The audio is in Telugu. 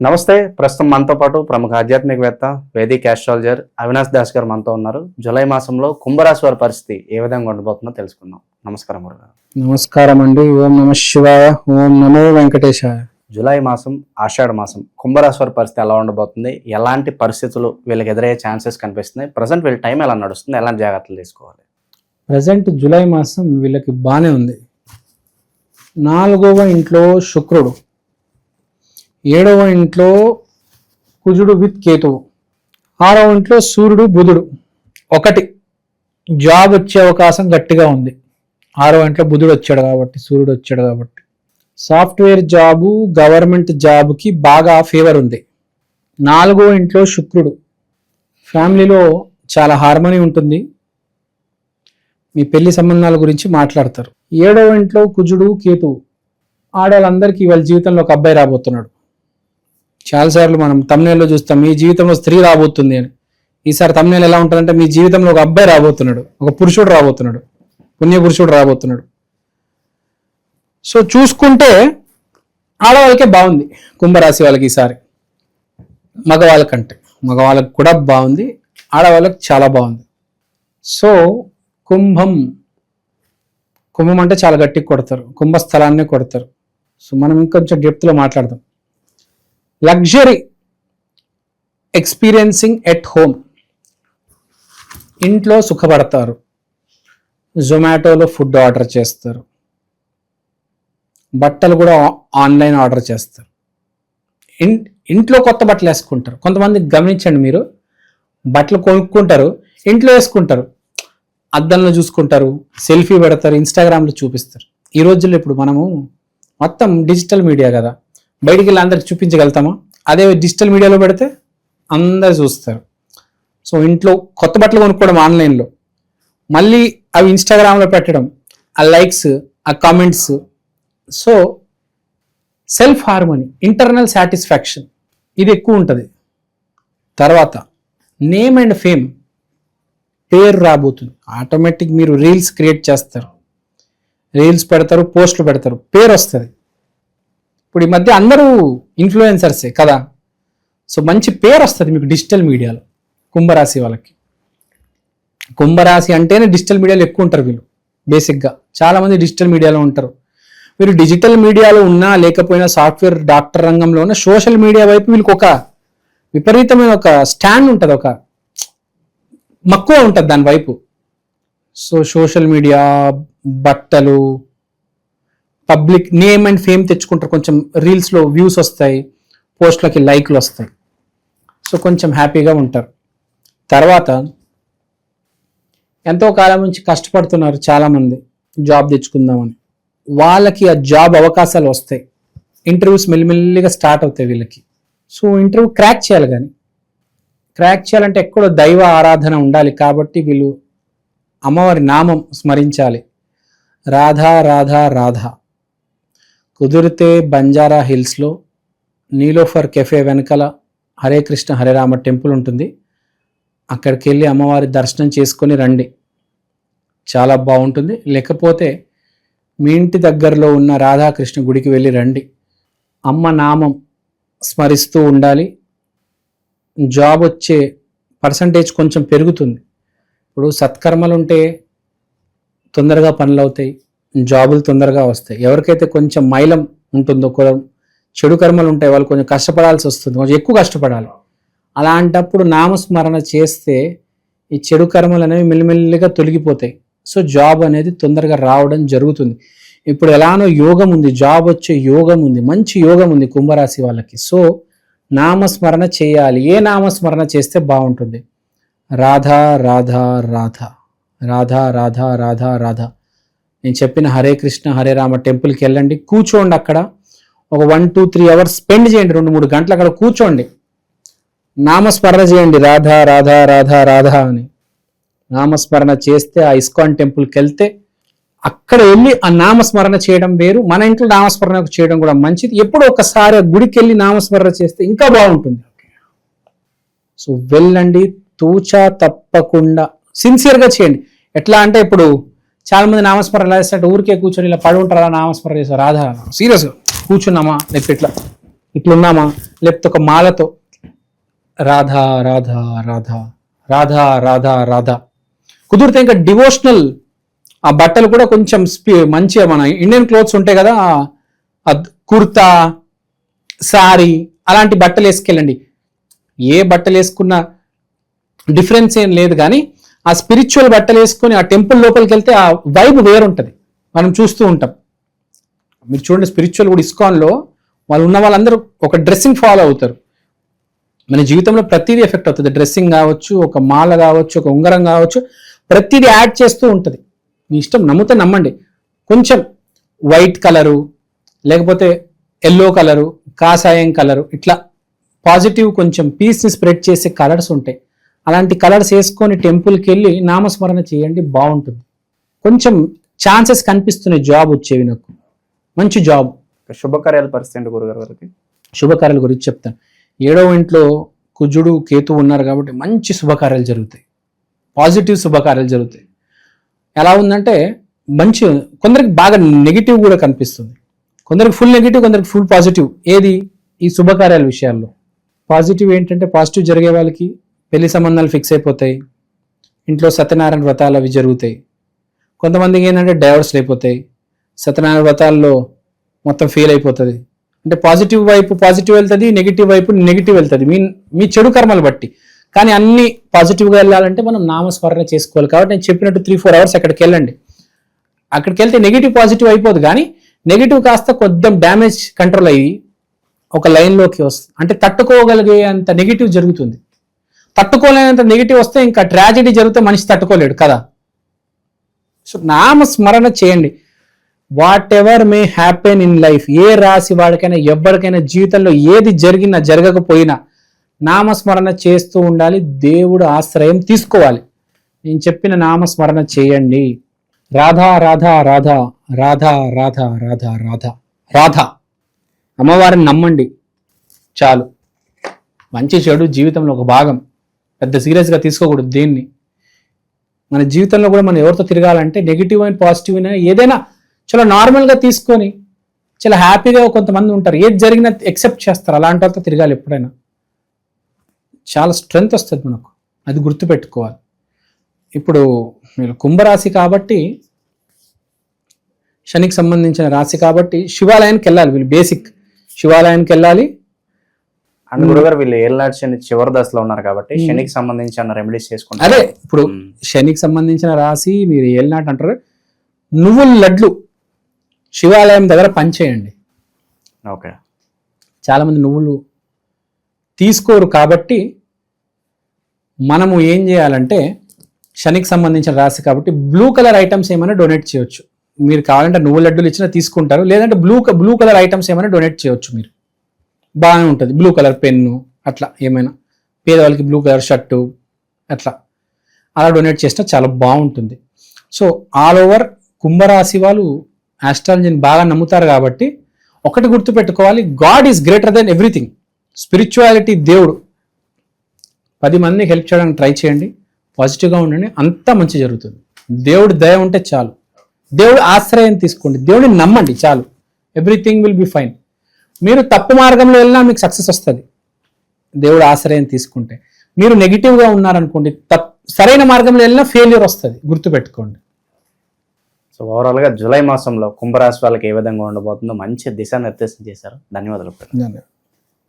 నమస్తే ప్రస్తుతం మనతో పాటు ప్రముఖ ఆధ్యాత్మికవేత్త వేదిక్ ఆస్ట్రాలజర్ అవినాష్ దాస్ గారు మనతో ఉన్నారు. జూలై మాసంలో కుంభరాశి వారి పరిస్థితి ఏ విధంగా ఉండబోతుందో తెలుసుకుందాం. నమస్కారం నమస్కారం అండి. ఓం నమ శివాయ ఓం నమో వెంకటేశాయ. జూలై మాసం ఆషాఢ మాసం కుంభరాశి వారి పరిస్థితి ఎలా ఉండబోతుంది? ఎలాంటి పరిస్థితులు వీళ్ళకి ఎదురయ్యే ఛాన్సెస్ కనిపిస్తున్నాయి? ప్రజెంట్ వీళ్ళ టైం ఎలా నడుస్తుంది? ఎలాంటి జాగ్రత్తలు తీసుకోవాలి? ప్రజెంట్ జూలై మాసం వీళ్ళకి బాగానే ఉంది. నాలుగవ ఇంట్లో శుక్రుడు. ఏడవ ఇంట్లో కుజుడు విత్ కేతువు. ఆరవ ఇంట్లో సూర్యుడు బుధుడు. ఒకటి జాబ్ వచ్చే అవకాశం గట్టిగా ఉంది. ఆరవ ఇంట్లో బుధుడు వచ్చాడు కాబట్టి సూర్యుడు వచ్చాడు కాబట్టి. సాఫ్ట్వేర్ జాబు గవర్నమెంట్ జాబ్కి బాగా ఫేవర్ ఉంది. నాలుగో ఇంట్లో శుక్రుడు. ఫ్యామిలీలో చాలా హార్మనీ ఉంటుంది. మీ పెళ్ళి సంబంధాల గురించి మాట్లాడతారు. ఏడవ ఇంట్లో కుజుడు కేతువు. ఆడవాళ్ళందరికీ వాళ్ళ జీవితంలో ఒక అబ్బాయి రాబోతున్నాడు. చాలాసార్లు మనం తమ్నేల్లో చూస్తాం మీ జీవితంలో స్త్రీ రాబోతుంది అని. ఈసారి తమ్నేలు ఎలా ఉంటుందంటే మీ జీవితంలో ఒక అబ్బాయి రాబోతున్నాడు ఒక పురుషుడు రాబోతున్నాడు పుణ్య పురుషుడు రాబోతున్నాడు. సో చూసుకుంటే ఆడవాళ్ళకే బాగుంది కుంభరాశి వాళ్ళకి ఈసారి. మగవాళ్ళకంటే మగవాళ్ళకి కూడా బాగుంది ఆడవాళ్ళకి చాలా బాగుంది. సో కుంభం కుంభం అంటే చాలా గట్టిగా కొడతారు కుంభస్థలాన్ని కొడతారు. సో మనం ఇంకొంచెం డెప్త్లో మాట్లాడదాం. Luxury experiencing at home. ఇంట్లో సుఖపడతారు. జొమాటోలో ఫుడ్ ఆర్డర్ చేస్తారు. బట్టలు కూడా ఆన్లైన్ ఆర్డర్ చేస్తారు. ఇన్ ఇంట్లో కొత్త బట్టలు వేసుకుంటారు. కొంతమంది గమనించండి మీరు. బట్టలు కొనుక్కుంటారు ఇంట్లో వేసుకుంటారు. అద్దంలో చూసుకుంటారు సెల్ఫీ పెడతారు ఇన్స్టాగ్రామ్లో చూపిస్తారు. ఈ రోజుల్లో ఇప్పుడు మనము మొత్తం డిజిటల్ మీడియా కదా. బయటికి వెళ్ళి అందరికి చూపించగలుగుతామా? అదే డిజిటల్ మీడియాలో పెడితే అందరు చూస్తారు. సో ఇంట్లో కొత్త బట్టలు కొనుక్కోవడం ఆన్లైన్లో. మళ్ళీ అవి ఇన్స్టాగ్రామ్లో పెట్టడం ఆ లైక్స్ ఆ comments so self harmony internal satisfaction ఇది ఎక్కువ ఉంటుంది. తర్వాత నేమ్ అండ్ ఫేమ్ పేరు రాబోతుంది. ఆటోమేటిక్ మీరు రీల్స్ క్రియేట్ చేస్తారు. రీల్స్ పెడతారు పోస్టులు పెడతారు పేరు వస్తుంది. ఇప్పుడు ఈ మధ్య అందరూ ఇన్ఫ్లుయెన్సర్సే కదా? సో మంచి పేరు వస్తుంది మీకు డిజిటల్ మీడియాలో కుంభరాశి వాళ్ళకి. కుంభరాశి అంటేనే డిజిటల్ మీడియాలో ఎక్కువ ఉంటారు వీళ్ళు బేసిక్గా. చాలామంది డిజిటల్ మీడియాలో ఉంటారు. మీరు డిజిటల్ మీడియాలో ఉన్నా లేకపోయినా సాఫ్ట్వేర్ డాక్టర్ రంగంలో ఉన్న సోషల్ మీడియా వైపు వీళ్ళకి ఒక విపరీతమైన ఒక స్టాండ్ ఉంటుంది ఒక మక్కువ ఉంటుంది దాని వైపు. సో సోషల్ మీడియా బట్టలు పబ్లిక్ నేమ్ అండ్ ఫేమ్ తెచ్చుకుంటారు. కొంచెం రీల్స్లో వ్యూస్ వస్తాయి. పోస్ట్లకి లైక్లు వస్తాయి. సో కొంచెం హ్యాపీగా ఉంటారు. తర్వాత ఎంతో కాలం నుంచి కష్టపడుతున్నారు చాలామంది. జాబ్ తెచ్చుకుందామని. వాళ్ళకి ఆ జాబ్ అవకాశాలు వస్తాయి. ఇంటర్వ్యూస్ మెల్లిమెల్లిగా స్టార్ట్ అవుతాయి వీళ్ళకి. సో ఇంటర్వ్యూ క్రాక్ చేయాలి కానీ. క్రాక్ చేయాలంటే ఎక్కడో దైవ ఆరాధన ఉండాలి కాబట్టి వీళ్ళు అమ్మవారి నామం స్మరించాలి. రాధా రాధా రాధా. కుదిరితే బంజారా హిల్స్లో నీలోఫర్ కెఫే వెనకాల హరే కృష్ణ హరే రామ టెంపుల్ ఉంటుంది. అక్కడికి వెళ్ళి అమ్మవారి దర్శనం చేసుకొని రండి. చాలా బాగుంటుంది. లేకపోతే మీ ఇంటి దగ్గరలో ఉన్న రాధాకృష్ణ గుడికి వెళ్ళి రండి. అమ్మ నామం స్మరిస్తూ ఉండాలి. జాబ్ వచ్చే పర్సంటేజ్ కొంచెం పెరుగుతుంది. ఇప్పుడు సత్కర్మలు ఉంటే తొందరగా పనులు అవుతాయి. జాబులు తొందరగా వస్తాయి. ఎవరికైతే కొంచెం మైలం ఉంటుందో కులం చెడు కర్మలు ఉంటాయి వాళ్ళు కొంచెం కష్టపడాల్సి వస్తుంది. కొంచెం ఎక్కువ కష్టపడాలి. అలాంటప్పుడు నామస్మరణ చేస్తే ఈ చెడు కర్మలు అనేవి మెల్లిమెల్లిగా తొలగిపోతాయి. సో జాబ్ అనేది తొందరగా రావడం జరుగుతుంది. ఇప్పుడు ఎలానో యోగం ఉంది జాబ్ వచ్చే యోగం ఉంది మంచి యోగం ఉంది కుంభరాశి వాళ్ళకి. సో నామస్మరణ చేయాలి. ఏ నామస్మరణ చేస్తే బాగుంటుంది? రాధా రాధా రాధా. రాధా రాధా రాధా రాధా. నేను చెప్పిన హరే కృష్ణ హరే రామ టెంపుల్కి వెళ్ళండి. కూర్చోండి అక్కడ. ఒక one two three hours spend చేయండి. రెండు మూడు గంటలు అక్కడ కూర్చోండి. నామస్మరణ చేయండి. రాధా రాధా రాధా రాధా అని. నామస్మరణ చేస్తే ఆ ఇస్కాన్ టెంపుల్కి వెళ్తే అక్కడ వెళ్ళి ఆ నామస్మరణ చేయడం వేరు. మన ఇంట్లో నామస్మరణ చేయడం కూడా మంచిది. ఎప్పుడో ఒకసారి గుడికి వెళ్ళి నామస్మరణ చేస్తే ఇంకా బాగుంటుంది. సో వెళ్ళండి. తూచా తప్పకుండా. సిన్సియర్గా చేయండి. ఎట్లా అంటే ఇప్పుడు చాలా మంది నామస్మరణ ఎలా చేస్తారు ఊరికే కూర్చొని ఇలా పడి ఉంటారా నామస్మరణ చేస్తారు రాధా సీరియస్ కూర్చున్నామా? లేకపోతే ఇట్లా ఇట్లున్నామా? లేకపోతే ఒక మాలతో రాధా రాధా రాధా రాధా రాధా రాధా. కుదిరితే ఇంకా డివోషనల్ ఆ బట్టలు కూడా కొంచెం స్పీ- మంచిగా మన ఇండియన్ క్లోత్స్ ఉంటాయి కదా కుర్తా సారీ అలాంటి బట్టలు వేసుకెళ్ళండి. ఏ బట్టలు వేసుకున్నా డిఫరెన్స్ ఏం లేదు కానీ ఆ స్పిరిచువల్ బట్టలు వేసుకొని ఆ టెంపుల్ లోపలికి వెళ్తే ఆ వైబ్ వేరుంటుంది. మనం చూస్తూ ఉంటాం. మీరు చూడండి స్పిరిచువల్ కూడా ఇస్కాన్లో వాళ్ళు ఉన్న వాళ్ళందరూ ఒక డ్రెస్సింగ్ ఫాలో అవుతారు. మన జీవితంలో ప్రతిదీ ఎఫెక్ట్ అవుతుంది. డ్రెస్సింగ్ కావచ్చు ఒక మాల కావచ్చు ఒక ఉంగరం కావచ్చు ప్రతిదీ యాడ్ చేస్తూ ఉంటుంది. మీ ఇష్టం నమ్మితే నమ్మండి. కొంచెం వైట్ కలరు లేకపోతే ఎల్లో కలరు కాషాయం కలరు ఇట్లా పాజిటివ్ కొంచెం పీస్ని స్ప్రెడ్ చేసే కలర్స్ ఉంటాయి. అలాంటి కలర్స్ వేసుకొని టెంపుల్కి వెళ్ళి నామస్మరణ చేయండి బాగుంటుంది. కొంచెం ఛాన్సెస్ కనిపిస్తున్నాయి జాబ్ వచ్చేవి నాకు. మంచి జాబ్ శుభకార్యాల పరిస్థితి గురుగారు గారికి. శుభకార్యాల గురించి చెప్తాను. ఏడవ ఇంట్లో కుజుడు కేతు ఉన్నారు కాబట్టి మంచి శుభకార్యాలు జరుగుతాయి. పాజిటివ్ శుభకార్యాలు జరుగుతాయి. ఎలా ఉందంటే మంచి కొందరికి బాగా నెగిటివ్ కూడా కనిపిస్తుంది. కొందరికి ఫుల్ నెగిటివ్ కొందరికి ఫుల్ పాజిటివ్ ఏది? ఈ శుభకార్యాల విషయాల్లో. పాజిటివ్ ఏంటంటే పాజిటివ్ జరిగే వాళ్ళకి పెళ్ళి సంబంధాలు ఫిక్స్ అయిపోతాయి. ఇంట్లో సత్యనారాయణ వ్రతాలు అవి జరుగుతాయి. కొంతమందికి ఏంటంటే డైవర్స్లు అయిపోతాయి. సత్యనారాయణ వ్రతాల్లో మొత్తం ఫెయిల్ అయిపోతుంది. అంటే పాజిటివ్ వైపు పాజిటివ్ వెళ్తుంది నెగిటివ్ వైపు నెగిటివ్ వెళ్తుంది. మీ మీ చెడు కర్మలు బట్టి. కానీ అన్ని పాజిటివ్గా వెళ్ళాలంటే మనం నామస్మరణ చేసుకోవాలి. కాబట్టి నేను చెప్పినట్టు త్రీ ఫోర్ అవర్స్ అక్కడికి వెళ్ళండి. అక్కడికి వెళ్తే నెగిటివ్ పాజిటివ్ అయిపోదు. కానీ నెగిటివ్ కాస్త కొద్దిగా డ్యామేజ్ కంట్రోల్ అయ్యి ఒక లైన్లోకి వస్తుంది. అంటే తట్టుకోగలిగే అంత నెగిటివ్ జరుగుతుంది. తట్టుకోలేనంత నెగిటివ్ వస్తే ఇంకా ట్రాజెడీ జరిగితే మనిషి తట్టుకోలేడు కదా. సో నామస్మరణ చేయండి. Whatever may happen in life ఏ రాశి వాడికైనా ఎవరికైనా జీవితంలో ఏది జరిగినా జరగకపోయినా నామస్మరణ చేస్తూ ఉండాలి. దేవుడు ఆశ్రయం తీసుకోవాలి. నేను చెప్పిన నామస్మరణ చేయండి. రాధా రాధా రాధా రాధా రాధా రాధా రాధా రాధా. అమ్మవారిని నమ్మండి. చాలు. మంచి చెడు జీవితంలో ఒక భాగం. పెద్ద సీరియస్గా తీసుకోకూడదు దేన్ని. మన జీవితంలో కూడా మనం ఎవరితో తిరగాలంటే నెగిటివ్ అండ్ పాజిటివ్ అయినా ఏదైనా చాలా నార్మల్గా తీసుకొని చాలా హ్యాపీగా కొంతమంది ఉంటారు. ఏది జరిగినా ఎక్సెప్ట్ చేస్తారు. అలాంటి వాళ్ళతో తిరగాలి ఎప్పుడైనా. చాలా స్ట్రెంగ్త్ వస్తుంది మనకు. అది గుర్తుపెట్టుకోవాలి. ఇప్పుడు మీరు కుంభరాశి కాబట్టి శనికి సంబంధించిన రాశి కాబట్టి శివాలయానికి వెళ్ళాలి. వీళ్ళు బేసిక్ శివాలయానికి వెళ్ళాలి. అండ్ గురుగారు వీళ్ళు ఏళ్ళనాటి శని చివరి దశలో ఉన్నారు కాబట్టి శనికి సంబంధించిన రెమెడీస్ చేసుకుంటారు? అదే ఇప్పుడు. శనికి సంబంధించిన రాశి మీరు ఏలినాటి అంటారు నువ్వుల లడ్లు శివాలయం దగ్గర పనిచేయండి. ఓకే. చాలా మంది నువ్వులు తీసుకోరు కాబట్టి మనము ఏం చేయాలంటే శనికి సంబంధించిన రాశి కాబట్టి బ్లూ కలర్ ఐటమ్స్ ఏమైనా డొనేట్ చేయొచ్చు. మీరు కావాలంటే నువ్వు లడ్డూలు ఇచ్చినా తీసుకుంటారు లేదంటే బ్లూ బ్లూ కలర్ ఐటమ్స్ ఏమైనా డొనేట్ చేయొచ్చు మీరు. బాగానే ఉంటుంది. బ్లూ కలర్ పెన్ను అట్లా ఏమైనా. పేదవాళ్ళకి బ్లూ కలర్ షర్టు అట్లా. అలా డొనేట్ చేసినా చాలా బాగుంటుంది. సో ఆల్ ఓవర్ కుంభరాశి వాళ్ళు ఆస్ట్రాలజీని బాగా నమ్ముతారు కాబట్టి ఒకటి గుర్తుపెట్టుకోవాలి. God is greater than everything spirituality దేవుడు. పది మందికి హెల్ప్ చేయడానికి ట్రై చేయండి. పాజిటివ్గా ఉండండి. అంతా మంచి జరుగుతుంది. దేవుడి దయ ఉంటే చాలు. దేవుడి ఆశ్రయం తీసుకోండి. దేవుడిని నమ్మండి. చాలు. ఎవ్రీథింగ్ విల్ బి ఫైన్ మీరు తప్పు మార్గంలో వెళ్ళినా మీకు సక్సెస్ వస్తుంది. దేవుడు ఆశ్రయం తీసుకుంటే. మీరు నెగిటివ్గా ఉన్నారనుకోండి తప్ సరైన మార్గంలో వెళ్ళినా ఫెయిల్యూర్ వస్తుంది. గుర్తుపెట్టుకోండి. సో ఓవరాల్గా జూలై మాసంలో కుంభరాశి వాళ్ళకి ఏ విధంగా ఉండబోతుందో మంచి దిశానిర్దేశం చేశారు. ధన్యవాదాలు. ధన్యవాదాలు.